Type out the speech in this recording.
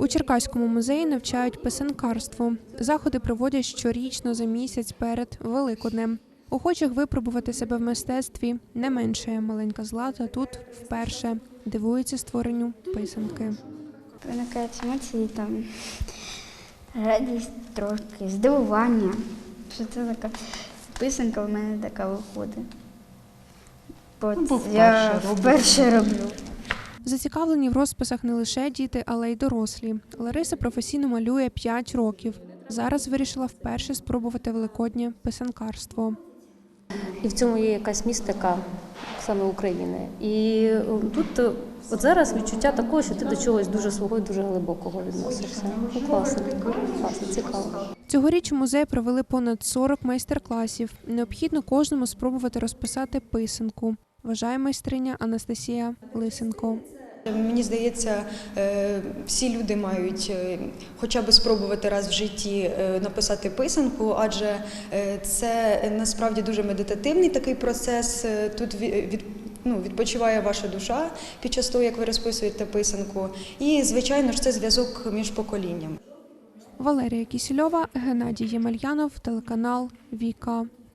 У Черкаському музеї навчають писанкарству. Заходи проводять щорічно за місяць перед Великоднем. Охочих випробувати себе в мистецтві не менше. Маленька злата тут вперше дивується створенню писанки. Виникають емоції там радість трошки, здивування. Що це така писанка в мене така виходить. Бо я вперше роблю. Зацікавлені в розписах не лише діти, але й дорослі. Лариса професійно малює 5 років. Зараз вирішила вперше спробувати великоднє писанкарство. І в цьому є якась містика саме України. І е, тут е, от зараз відчуття такого, що ти до чогось дуже свого і дуже глибокого відносишся. Ну, класно, класно, цікаво. Цьогоріч у музеї провели понад 40 майстер-класів. Необхідно кожному спробувати розписати писанку. Вважає майстриня Анастасія Лисенко. Мені здається, е, всі люди мають е, хоча б спробувати раз в житті е, написати писанку, адже це насправді дуже медитативний такий процес. Тут від, ну, відпочиває ваша душа під час того, як ви розписуєте писанку. І, звичайно ж, це зв'язок між поколіннями. Валерія Кісільова, Геннадій Ємельянов, телеканал Віка.